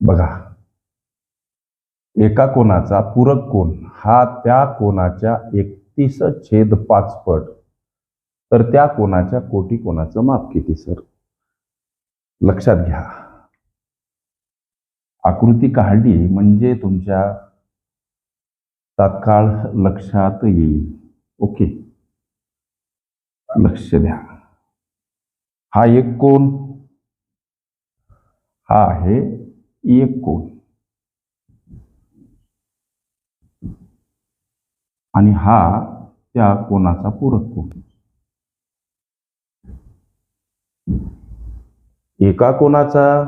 बघा. एका कोणाचा पूरक कोण हा त्या कोणाच्या एकतीस छेद पाच पट. तर त्या कोणाच्या कोटी कोणाचं माप किती सर? लक्षात घ्या. आकृती काढली म्हणजे तुमच्या तात्काळ लक्षात येईल. ओके. लक्ष द्या. हा एक कोण? हा आहे एक कोण आणि हा त्या कोणाचा पूरक कोण? एका कोणाचा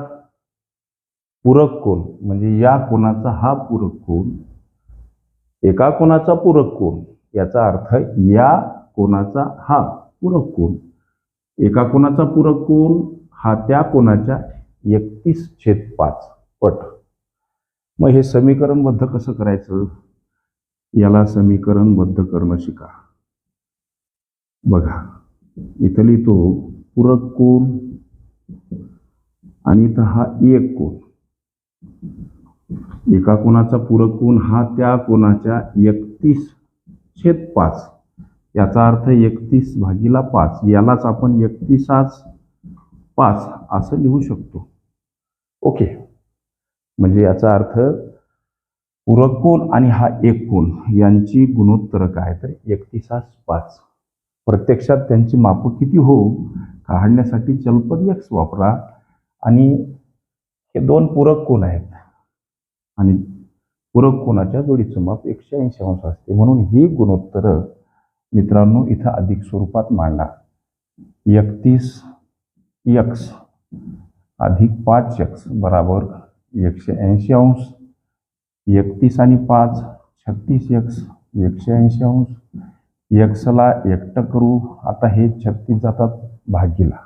पूरक कोण? म्हणजे या कोणाचा हा पूरक कोण? एका कोणाचा पूरक कोण? याचा अर्थ या कोणाचा हा पूरक कोण? एका कोणाचा पूरक कोण? हा त्या कोणाच्या एकतीस छेद पाच. पट. मग हे समीकरणबद्ध कसं करायचं? याला समीकरणबद्ध करणं शिका. बघा इथं लिहितो पूरक कोण आणि इथं हा एक कोण एका कोणाचा पूरक कोण हा त्या कोणाच्या एकतीस छेद पाच. याचा अर्थ एकतीस भागीला पाच. यालाच आपण एकतीसाच पाच असं लिहू शकतो. ओके. म्हणजे याचा अर्थ पूरक कोण आणि हा एक कोण यांची गुणोत्तर काय तर एकतीसास पाच. प्रत्यक्षात त्यांची मापं किती हो काढण्यासाठी चलपद एक्स वापरा. आणि हे दोन पूरक कोण आहेत. आणि पूरक कोणाच्या जोडीचं माप एकशे ऐंशी अंश असते. म्हणून ही गुणोत्तर मित्रांनो इथं अधिक स्वरूपात मांडा. एकतीस यक्स अधिक पाच यक्स बराबर एकशे ऐंशी अंश एकतीस आणि पाच छत्तीस एक्स एकशे ऐंशी अंश. यक्सला एकटं करू आता हे छत्तीस जातात भागीला.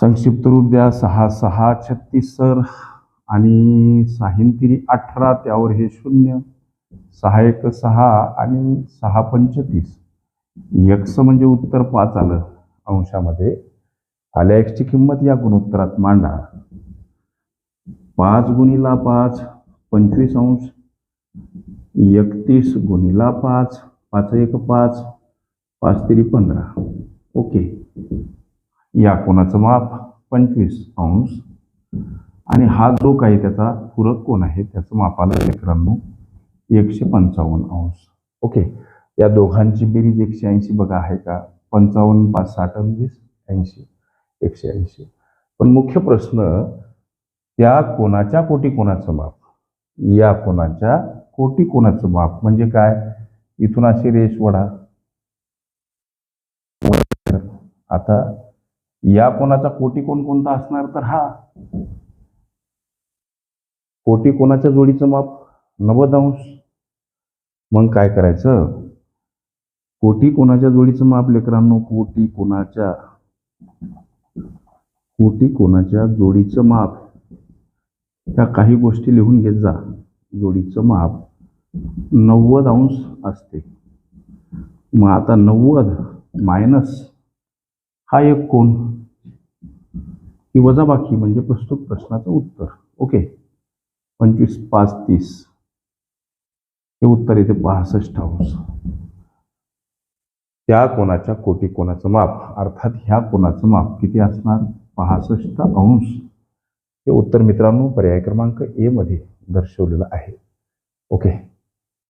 संक्षिप्त रूप द्या सहा सहा छत्तीस सर आणि साहिंतिरी अठरा त्यावर हे शून्य. सहा एक सहा आणि सहा पंचतीस. यक्स म्हणजे उत्तर पाच आलं अंशामध्ये. आल्या एक्सची किंमत या गुणोत्तरात मांडा. पाच गुणिला पाच पंचवीस अंश. एकतीस गुणिला पाच पाच एक पाच पाच तरी पंधरा. ओके. या कोणाचं माप? पंचवीस अंश. आणि हा जो काही त्याचा पूरक कोण आहे त्याचं मापाला मित्रांनो एकशे पंचावन्न अंश. ओके. या दोघांची बेरीज एकशे ऐंशी बघा आहे का? पंचावन्न पाच साठ आणि वीस ऐंशी. एकशे ऐंशी. पण मुख्य प्रश्न त्या कोणाच्या कोटी कोणाचं माप? या कोणाच्या कोटी कोणाचं माप? म्हणजे काय? इथून अशी रेष वडा आता या कोणाचा कोटी कोण कोणता असणार तर हा. कोटी कोणाच्या जोडीचं माप? नव्वद अंश मग काय करायचं? कोटी कोणाच्या जोडीचं माप लेकरांनो? कोटी कोणाच्या? कोटी कोणाच्या जोडीचं माप? त्या काही गोष्टी लिहून घेत जा. जोडीचं माप नव्वद अंश असते. मग आता नव्वद मायनस हा एक कोण ही वजाबाकी म्हणजे प्रस्तुत प्रश्नाचं उत्तर. ओके? पंचवीस पाच तीस. हे उत्तर येते पासष्ट अंश. त्या कोणाच्या कोटी कोणाचं माप. अर्थात ह्या कोणाचं माप किती असणार? पासष्ट अंश. हे उत्तर मित्रांनो पर्याय क्रमांक ए मध्ये दर्शवलेलं आहे. ओके.